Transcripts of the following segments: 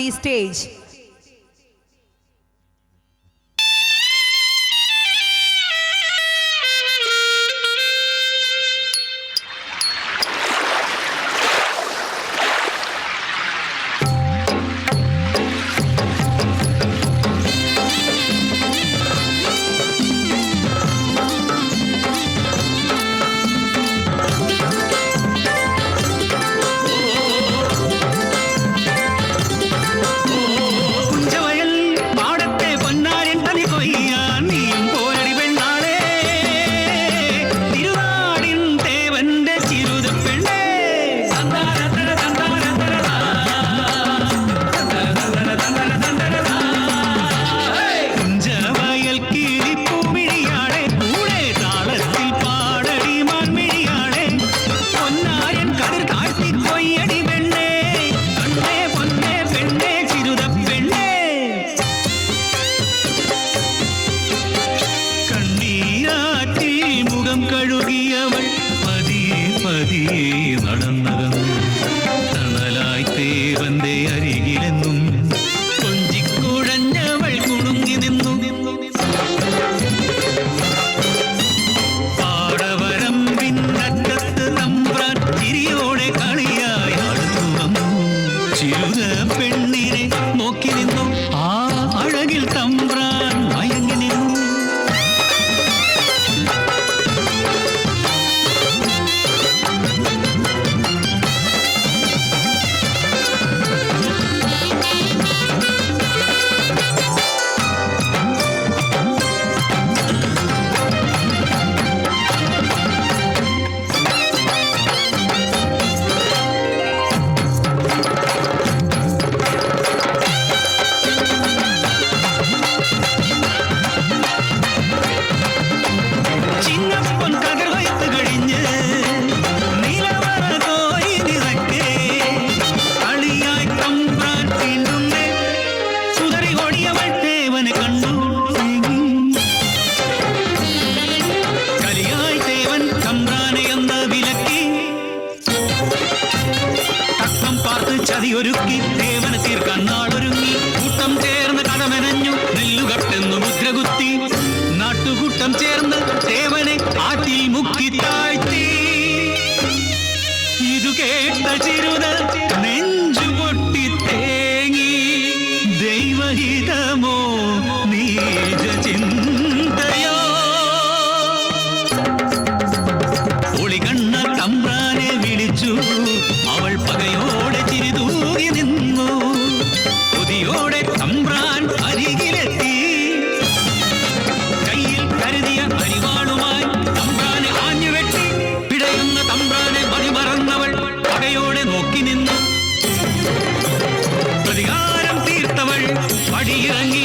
the stage. കഴുകിയവൾ പതിയെ പതിയെ നടന്നകന്നു തണലായി തേവന്റെ അരികിലെന്നും കൊഞ്ചിക്കുഴഞ്ഞവൾ കുണുങ്ങി നിന്നു. പെണ്ണിനെ നോക്കി നിന്നു. ചതിയൊരുക്കി ദേവന തീർക്കാൻ നാളൊരുങ്ങി. കൂട്ടം ചേർന്ന് കടമെനഞ്ഞു നെല്ലുകട്ടെന്നു മുദ്രകുത്തി. നാട്ടുകൂട്ടം ചേർന്ന് ദേവനെ ആറ്റിൽ മുക്കി താഴ്ത്തി. ഇതു കേട്ട ചിരുത നെഞ്ചു പൊട്ടി തേങ്ങി. ദൈവഹിതമോ നീജ ചിന്തയോ? ഒളികണ്ണ തമ്പ്രാനെ വിളിച്ചു അവൾ പകയോടെ കരുതിയ അരിവാളുമായി തമ്പ്രാനെ ആഞ്ഞുവെട്ടി പിടയുന്ന തമ്പ്രാനെ മതിമറന്നവൾ പകയോടെ നോക്കി നിന്നു. പ്രതികാരം തീർത്തവൾ പടിയിറങ്ങി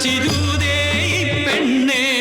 ചിരുതേ പെണ്ണേ.